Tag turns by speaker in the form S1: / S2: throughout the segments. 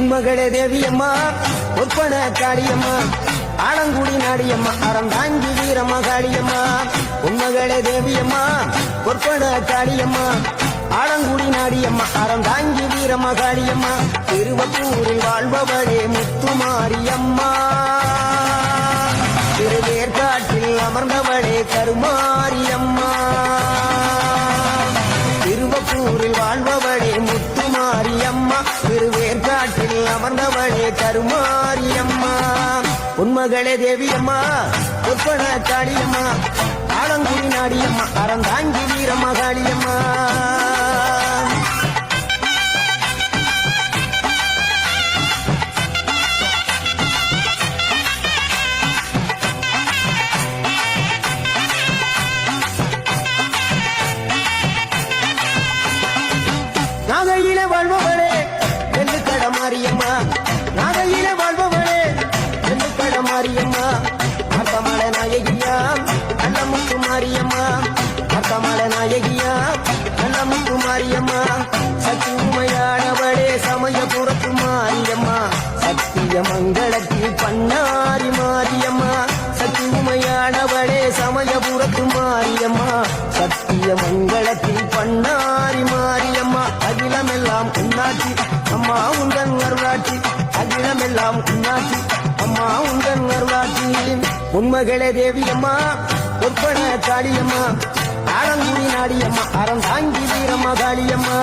S1: உன்மகளே தேவியம்மா ஒப்பன காளியம்மா ஆலங்குடி நாடியம்மா அறந்தாங்கி வீரம்மா காளியம்மா உன்மகளே தேவியம்மா ஒப்பன காளியம்மா ஆலங்குடி நாடியம்மா அறந்தாங்கி வீரம்மா காளியம்மா திருவத்தூரில் வாழ்பவளே முத்துமாரியம்மா. மகளே தேவியம்மா ஒப்பன காளியம்மா ஆலங்குடி நாடியம்மா அறந்தாங்கி வீரம்மா காளியம்மா எல்லாம் உன்னாட்சி அம்மா உந்தன் அருளாட்சி உண்மகளே தேவியம்மா ஒப்பன காளியம்மா. ஆலங்குடி நாடியம்மா அறம் தாங்கி வீரம்மா காளியம்மா.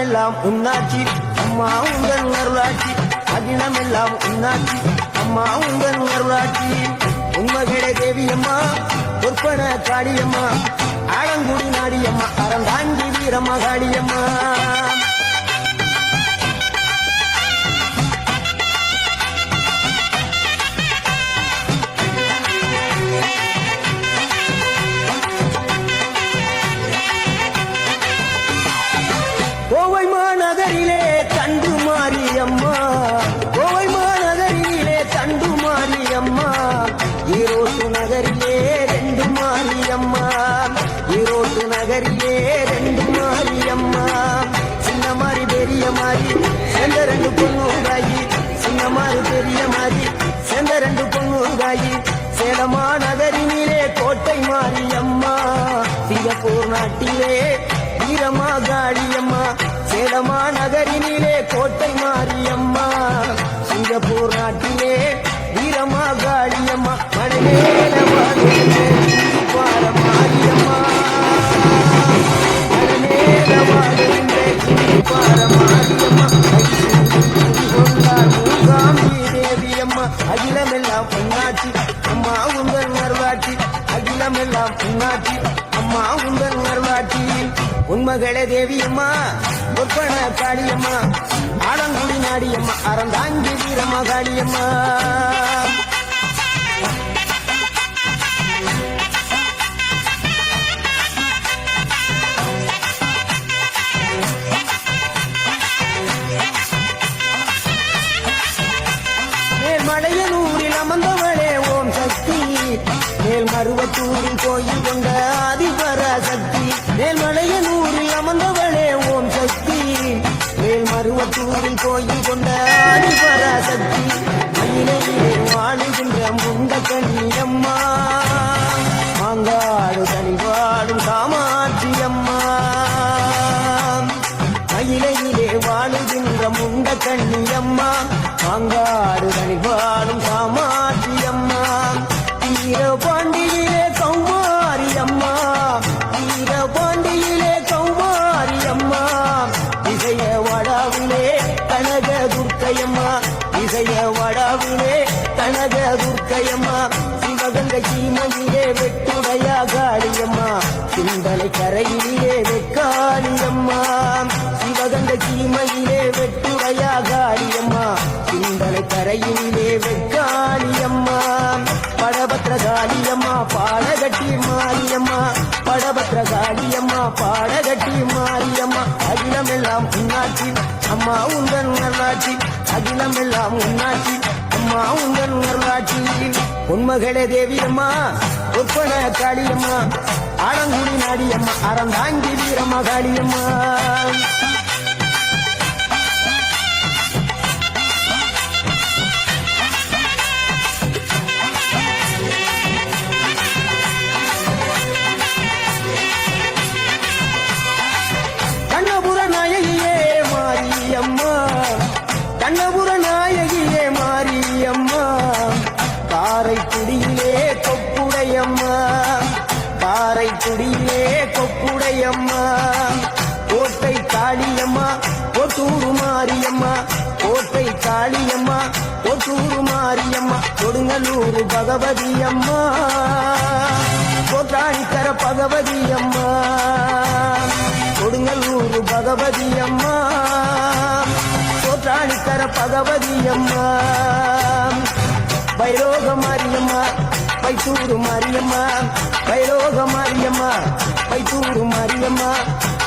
S1: அகிலமெல்லாம் உன்னாட்சி அம்மா உங்கள் அருளாட்சி அகிலமெல்லாம் உன்னாட்சி அம்மா உங்கள் அருளாட்சி உண்மகளே தேவியம்மா பொற்பன காடியம்மா ஆலங்குடி நாடியம்மா அறந்தாங்கி வீரம்மா மாதிரி சேர்ந்த ரெண்டு பொண்ணுங்காயி சின்ன மாதிரி பெரிய மாதிரி சேர்ந்த ரெண்டு பொண்ணுங்காயி சேலமா நகரினிலே கோட்டை மாறி அம்மா சிங்கப்பூர் நாட்டிலே வீரமா காளியம்மா. சேலமா நகரினிலே கோட்டை மாறி அம்மா சிங்கப்பூர் நாட்டிலே வீரமா காளியம்மா. மனமேல அறந்தாங்கி வீரம்மா காளியம்மா மேல்மலையனூரில் அமர்ந்தவளே ஓம் சக்தி. மேல் மருவத்தூரில் கோயில் கொண்ட திருவத்தூரில் கோயில் கொண்ட ஆதிபராசக்தி மயிலையிலே வாழுகின்ற முண்டக்கண்ணி அம்மா. மாங்காடு தனி வாடும் காமாட்சி அம்மா. மயிலையிலே வாழுகின்ற முண்டக்கண்ணி அம்மா. மாங்காடு தனி வாடும் காமாட்சி கரையிலே வெக்காளியம்மா படபத்திர காளியம்மா பாடகட்டி மாரியம்மா படபத்திர காளியம்மா பாடகட்டி மாரியம்மா. அகிலமெல்லாம் உன்னாட்சி அம்மா உங்கள் நல்லாட்சி அகிலமெல்லாம் உன்னாட்சி அம்மா உங்கள் நல்லாட்சி உண்மகளே தேவியம்மா ஒப்பன காளியம்மா ஆலங்குடி நாடியம்மா அறந்தாங்கி வீரம்மா காளியம்மா பாறைக்குடியிலே கொப்புடையம்மா பாறைக்குடியிலே கொப்புடையம்மா கோட்டை காளியம்மா கொட்டூரு மாரியம்மா. கோட்டை காளியம்மா கொட்டூரு மாரியம்மா. கொடுங்கலூர் பகவதி அம்மா கோட்டாணி தர பகவதி அம்மா கொடுங்கலூர் பகவதி அம்மா கோட்டாணி தர பகவதி அம்மா பைரோக மாரியம்மா பைத்தூரு மாரியம்மா பைரோக மாரியம்மா பைத்தூரு மாரியம்மா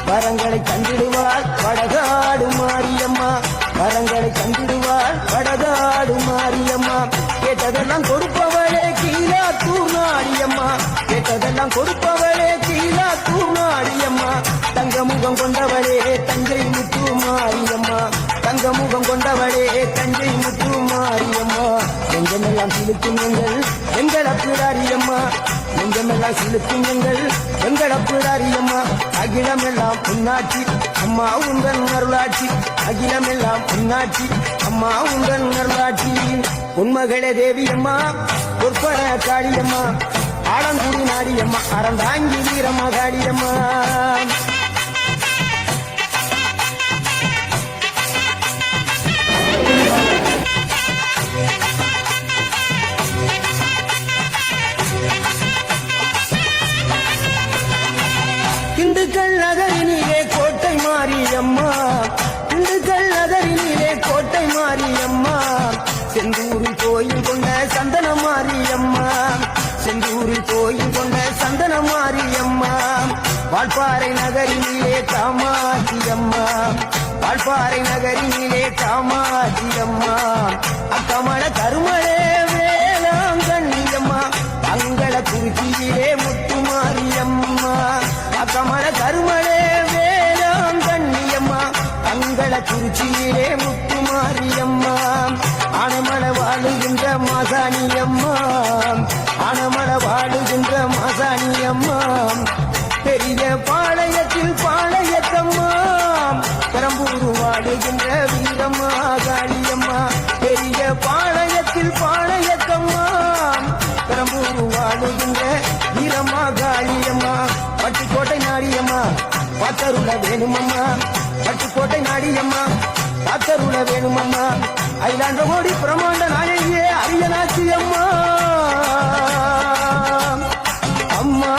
S1: வரங்களை தந்திடுவாள் வடகாடு மாரியம்மா வரங்களை தந்திடுவாள் வடகாடு மாரியம்மா கேட்டதெல்லாம் கொடுப்பவளே கீழா தூணாடியம்மா கேட்டதெல்லாம் கொடுப்பவளே கீழா தூணாடியம்மா தங்க முகம் கொண்ட சிலுக்கும் எங்கள் எங்கள் அப்பிடாரியம்மா நெஞ்சமெல்லாம் சிலுக்கும் எங்கள் எங்கள் அப்பிடாரியம்மா அகிலமெல்லாம் புண்ணாட்சி அம்மா உங்கள் அருளாட்சி. அகிலமெல்லாம் புண்ணாட்சி அம்மா உங்கள் அருளாட்சி. உண்மகளே தேவியம்மா பொற்பன காளியம்மா. ஆலங்குடி நாடியம்மா அறந்தாங்கி வீரம்மா காளியம்மா திண்டுக்கல் நகரினிலே கோட்டை மாரியம்மா. திண்டுக்கல் நகரினிலே கோட்டை மாரியம்மா. செந்தூரில் கோயில் கொண்ட சந்தன மாரியம்மா. செந்தூரில் கோயில் கொண்ட சந்தன மாரியம்மா. வால்பாறை நகரினிலே காமாட்சியம்மா. வால்பாறை நகரினிலே காமாட்சியம்மா. அக்கமல கருமளே அங்கள முத்துமாரியம்மா. அணமள வாழுகின்ற மாசாணியம்மா. அணமள வாழுகின்ற மாசாணியம்மா. பெரிய பாளையத்தில் பாளையத்தம்மா. பெரம்பூர் வாழுகின்ற வீரம்மா காளியம்மா. பெரிய பாளையத்தில் பாளையத்தம்மா. பெரம்பூர் வாழுகின்ற வீரம்மா காளியம்மா. பட்டிக்கோட்டை நாடியம்மா. பத்தருள வேணுமம்மா. பட்டுக்கோட்டை நாடியம்மா. பாத்தருள வேணுமம்மா. ஐலாண்ட மோடி பிரமாண்ட நாயகியே அரியனாச்சி அம்மா. அம்மா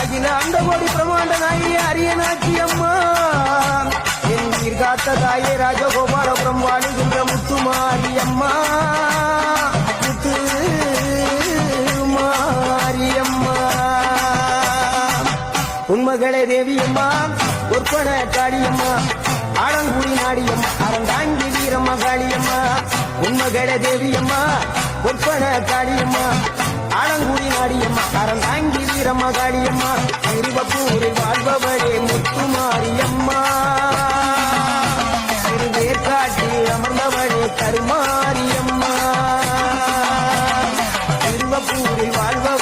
S1: அகிலாண்ட மோடி பிரமாண்ட நாயகியே அரியனாச்சி அம்மா என் உயிர் காத்த தாயே ராஜா ஆலங்குடி நாடியம்மா அறந்தாங்கி வீரம்மா காளியம்மா. உண்மகளே தேவியம்மா ஒப்பன காளியம்மா. ஆலங்குடி நாடியம்மா அறந்தாங்கி வீரம்மா காளியம்மா. திருவப்பூரில் வாழ்பவரே முத்துமாரியம்மா திருவேற்காட்டில் அமர்ந்தவளே கருமாரியம்மா. திருவப்பூரில்
S2: வாழ்பவர்